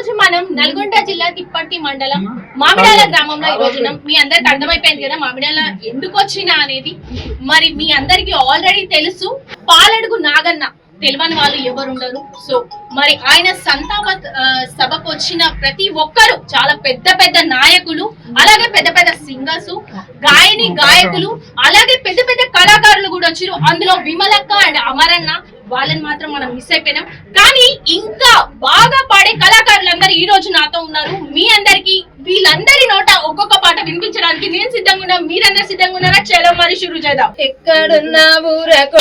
రోజు మనం నల్గొండ జిల్లా తిప్పర్తి మండలం మామిడాల గ్రామంలో ఈ రోజు ఉన్నాం. మీ అందరికి అర్థమైపోయింది కదా మామిడాల ఎందుకు వచ్చినా అనేది. మరి మీ అందరికి ఆల్రెడీ తెలుసు. పాలడుగు నాగన్న తెలియని వాళ్ళు ఎవరు ఉండరు. సో మరి ఆయన సంతాప సభకు వచ్చిన ప్రతి ఒక్కరు చాలా పెద్ద పెద్ద నాయకులు అలాగే పెద్ద పెద్ద సింగర్స్ గాయని గాయకులు అలాగే పెద్ద పెద్ద కళాకారులు కూడా వచ్చారు అందులో విమలక్క అండ్ అమరన్న వాళ్ళని మాత్రం మనం మిస్ అయిపోయినాం. కానీ ఇంకా బాగా పాడే కళాకారులందరూ ఈ రోజు నాతో ఉన్నారు. మీ అందరికి వీళ్ళందరి నోట ఒక్కొక్క పాట వినిపించడానికి నేను సిద్ధంగా ఉన్నా. మీరందరూ సిద్ధంగా ఉన్నారా? చలో మరి షురు చేద్దాం. ఎక్కడున్నా ఊరకు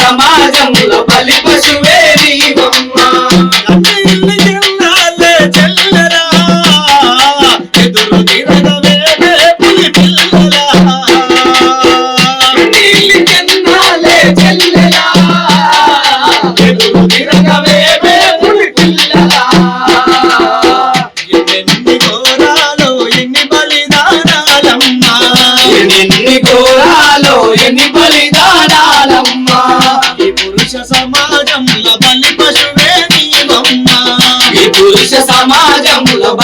సమాజం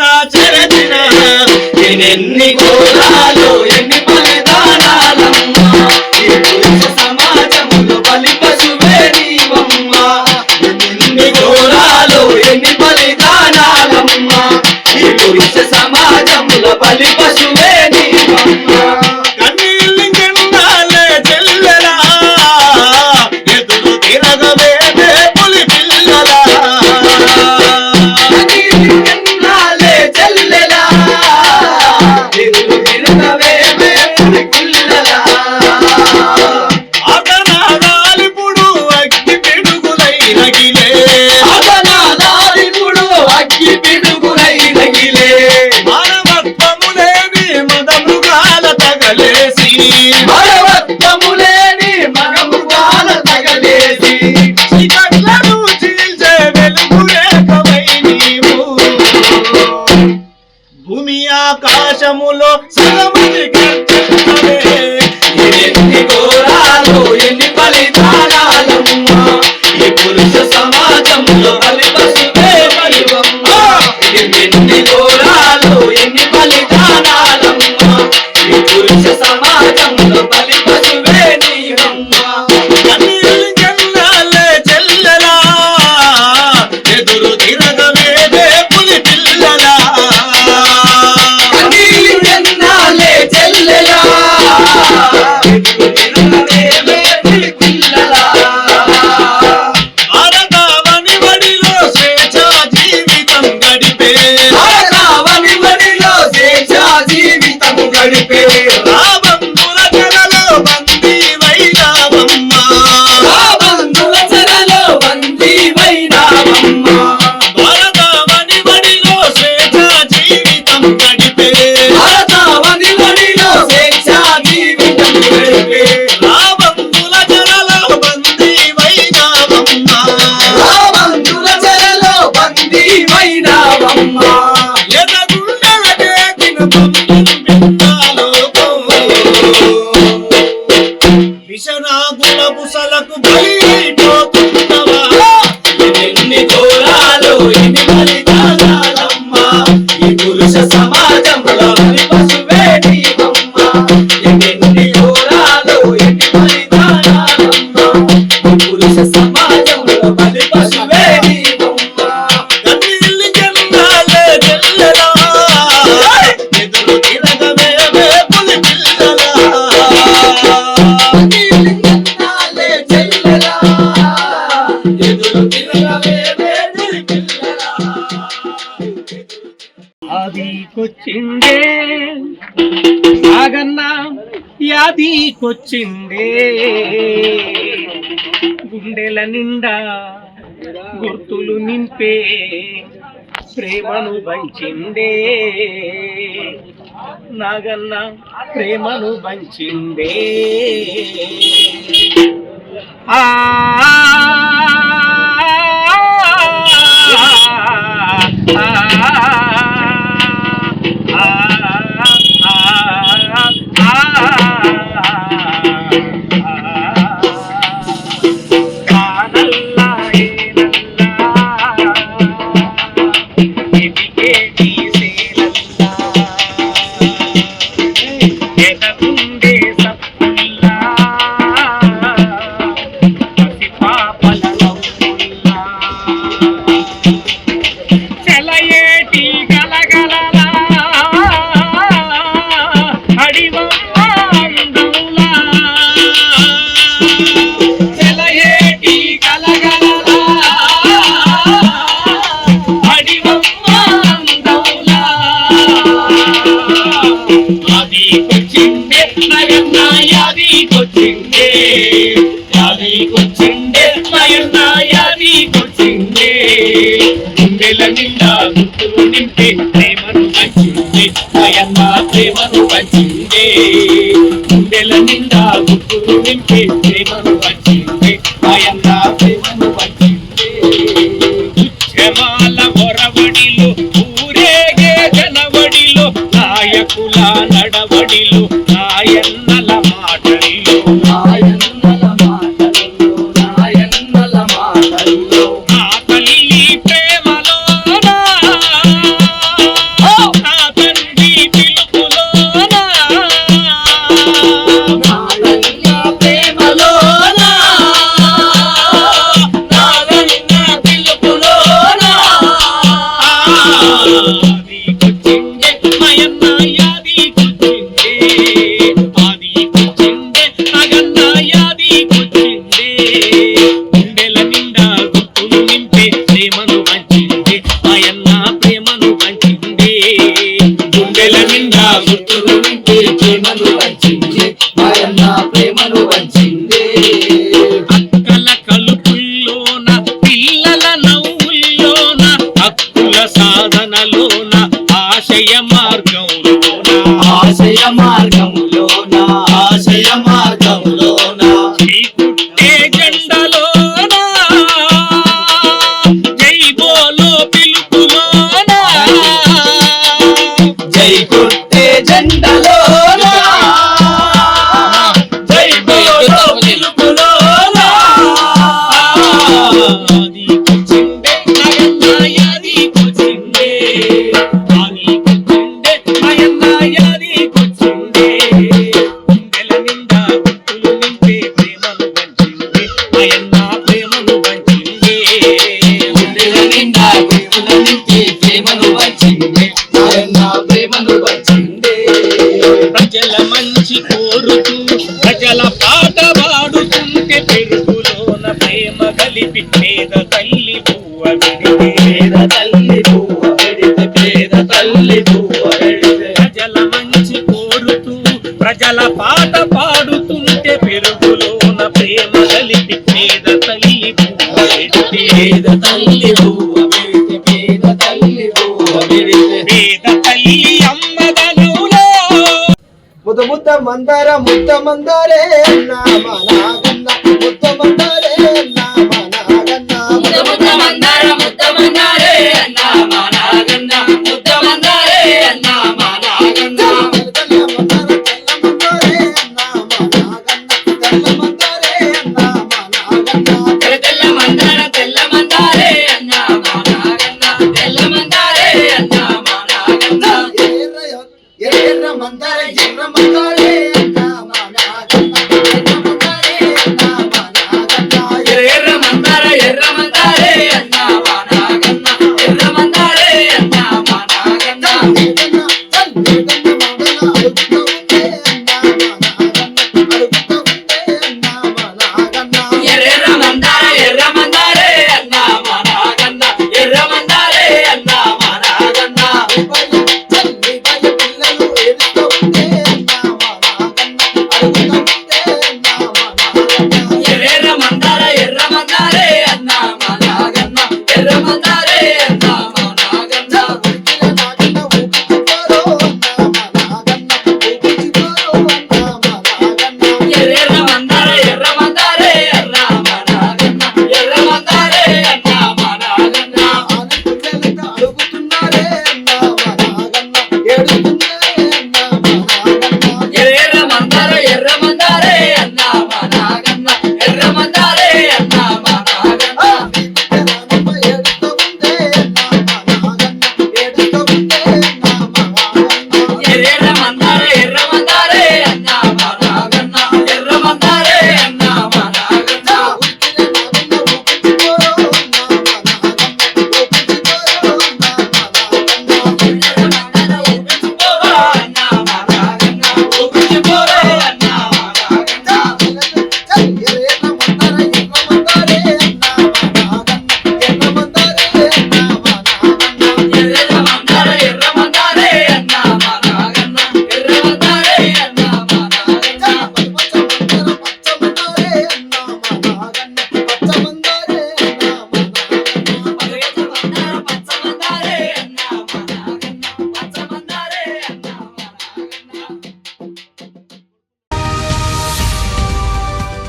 నిండా చెరచిన ఎన్ని ఘోరాలు ఎన్ని బలిదానాలమ్మా సమాజములో బలి పశువే నీవమ్మా. ఎన్ని ఘోరాలు ఎన్ని బలిదానాలమ్మా ఈ పురుష సమాజములో బలి పశువే Thank you. వచ్చిందే సాగన్నా యాదీకొచ్చిందే గుండెల నిండా గుర్తులు నింపే ప్రేమను పంచిందే నాగన్న ప్రేమను పంచిందే ఆ గుండెల నిండా గుర్తులు నింపి ప్రేమను వచ్చింది మాయన్న ప్రేమను వచ్చింది ఉద్యమాల పొరవడిలో ఊరేగే జనవడిలో నాయకుల నడవ ముద్దులు వింటే ప్రేమను వచ్చింది మాయన్న ప్రేమను వచ్చింది అక్కల కలుపుల్లోన ఆశయ మార్గంలోన. ఆశయ మార్గం ప్రజల మంచి కోరుతూ ప్రజల పాట పాడుతుంటే పెరుగులోన ప్రేమ కలిపి పేద తల్లి పేద తల్లి పేద తల్లి పేద తల్లి అమ్మదనులో ముద్ద ముద్ద మందార ముద్ద మందారే నామ నాగన్న ముద్ద మందారే నామ నాగన్న ముద్ద ముద్ద మందార ముద్ద మందార